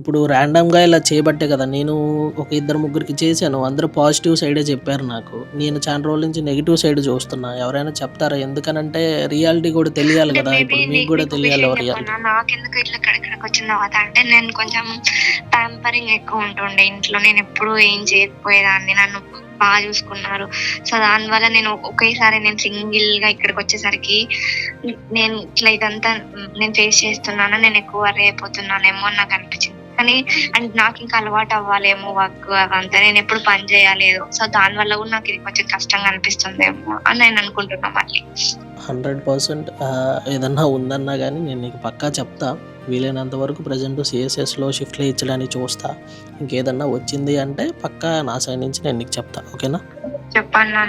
ఇప్పుడు ర్యాండమ్‌గా ఇలా చేయబట్టే కదా! నేను ఒక ఇద్దరు ముగ్గురికి చేశాను. అందరూ పాజిటివ్ సైడే చెప్పారు నాకు. నేను చానా రోజుల నుంచి నెగెటివ్ సైడ్ చూస్తున్నా. ఎవరైనా చెప్తారా? ఎందుకనంటే రియాలిటీ కూడా తెలియాలి కదా! ఇప్పుడు మీకు కూడా తెలియాలి రియాలిటీ. నాకెందుకు ఇట్లా ఇక్కడ ఇక్కడికి వచ్చిన తర్వాత అంటే నేను కొంచెం ప్యాంపరింగ్ ఎక్కువ ఉంటుండే ఇంట్లో. నేను ఎప్పుడు ఏం చేయకపోయేదాన్ని. నన్ను బాగా చూసుకున్నారు. సో దానివల్ల నేను ఒకేసారి నేను సింగిల్‌గా ఇక్కడికి వచ్చేసరికి నేను ఇట్లా ఇదంతా నేను ఫేస్ చేస్తున్నాను. నేను ఎక్కువ వర్రీ అయిపోతున్నానేమో నాకు అనిపించింది. కానీ అండ్ నాకు ఇంకా అలవాటు అవ్వాలేమో వర్క్ అవంతా. నేను ఎప్పుడు పని చేయలేదు. సో దాని వల్ల కూడా నాకు ఇది కొంచెం కష్టంగా అనిపిస్తుందేమో అని నేను అనుకుంటున్నా మళ్ళీ. హండ్రెడ్ పర్సెంట్ ఏదన్నా ఉందన్నా కానీ నేను నీకు పక్కా చెప్తా. వీలైనంత వరకు ప్రెజెంట్ సీఎస్ఎస్‌లో షిఫ్ట్‌లు ఇచ్చడానికి చూస్తా. ఇంకేదన్నా వచ్చింది అంటే పక్కా నా సైడ్ నుంచి నేను నీకు చెప్తా. ఓకేనా? చెప్పండి.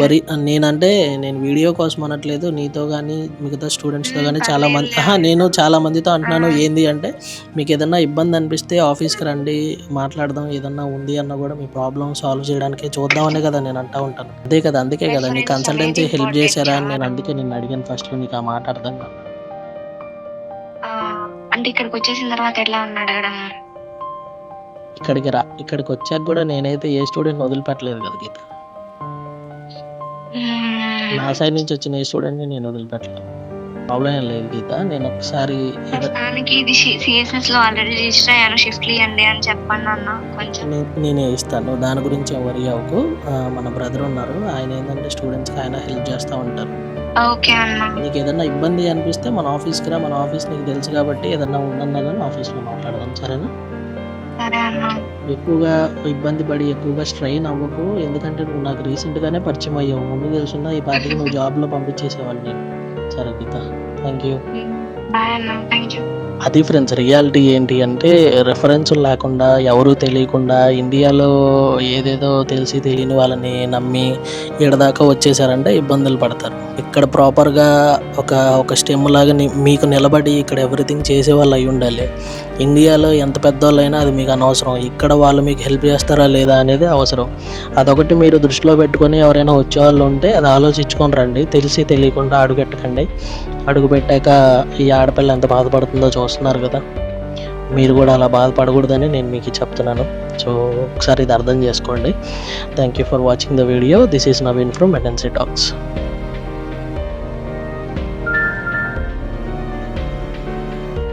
వరి నేనంటే నేను వీడియో కోసం అనట్లేదు. నీతో గానీ, మిగతా స్టూడెంట్స్‌తో. గానీ చాలా మంది. నేను చాలా మందితో అంటున్నాను. ఏంది అంటే మీకేదన్నా ఇబ్బంది అనిపిస్తే ఆఫీస్‌కి రండి. మాట్లాడదాం. ఏదన్నా ఉంది అన్నా కూడా మీ ప్రాబ్లమ్ సాల్వ్ చేయడానికే చూద్దామనే కదా నేను అంటా ఉంటాను. అదే కదా! అందుకే కదా! నీ కన్సల్టెన్సీ హెల్ప్ చేశారా అని నేను. అందుకే నిన్ను అడిగాను ఫస్ట్‌లో నీకు ఆ మాట అర్థం కాదు. అంటే ఇక్కడికి వచ్చేసిన తర్వాత ఎట్లా అని అడగడం? ఇక్కడికి రా ఇక్కడికొచ్చాక కూడా నేనైతే ఏ స్టూడెంట్‌ని వదిలిపెట్టలేదు కదా గీత. నా. సైడ్ నుంచి వచ్చిన ఏ స్టూడెంట్‌ని నేను వదిలిపెట్టలేదు. ప్రాబ్లమ్ ఏం లేదు గీత. నేను ఒకసారి ఏదో ప్రస్తుతానికి ఇది సి సీఎస్ఎస్‌లో ఆల్రెడీ రిజిస్టర్ అయ్యాను. షిఫ్ట్‌లు ఇయ్యండి అని చెప్పండి అన్న కొంచెం. నే నేనే ఇస్తాను. దాని గురించి వరీ అవ్వకు. మన బ్రదర్ ఉన్నారు. ఆయన ఏందంటే స్టూడెంట్స్‌కి ఆయన హెల్ప్ చేస్తా ఉంటారు. ఓకే అన్న. నీకేదన్నా ఇబ్బంది అనిపిస్తే మన ఆఫీస్‌కి రా. మన ఆఫీస్ నీకు తెలుసు కాబట్టి ఏదన్నా ఉందన్నా గానీ ఆఫీస్‌లో మాట్లాడదాం. సరేనా? ఎక్కువగా ఇబ్బంది పడి ఎక్కువగా స్ట్రెయిన్ అవ్వకు. ఎందుకంటే నువ్వు నాకు రీసెంట్‌గానే పరిచయం అయ్యావు. ముందు తెలుసున్నా ఈ పాటికి నువ్వు జాబ్‌లో పంపించేసేవాడిని నేను. Sarah kita. Thank you. Bye, Anna. Thank you. అది ఫ్రెండ్స్ రియాలిటీ ఏంటి అంటే రెఫరెన్సులు లేకుండా ఎవరు తెలియకుండా ఇండియాలో ఏదేదో తెలిసి తెలియని వాళ్ళని నమ్మి ఇడదాకా వచ్చేసారంటే ఇబ్బందులు పడతారు. ఇక్కడ ప్రాపర్‌గా ఒక ఒక స్టెమ్ లాగా మీకు నిలబడి ఇక్కడ ఎవ్రీథింగ్ చేసే వాళ్ళు అయి ఉండాలి ఇండియాలో ఎంత పెద్దోళ్ళైనా అది మీకు అనవసరం. ఇక్కడ వాళ్ళు మీకు హెల్ప్ చేస్తారా లేదా అనేది అవసరం. అదొకటి మీరు దృష్టిలో పెట్టుకొని ఎవరైనా వచ్చేవాళ్ళు ఉంటే అది ఆలోచించుకొని రండి. తెలిసి తెలియకుండా అడుగెట్టకండి. అడుగుపెట్టాక ఈ ఆడపిల్ల ఎంత బాధపడుతుందో చూస్తున్నారు కదా! మీరు కూడా అలా బాధపడకూడదని నేను మీకు చెప్తున్నాను. సో ఒకసారి ఇది అర్థం చేసుకోండి. Thank you for watching the video. This is Naveen from NNC talks.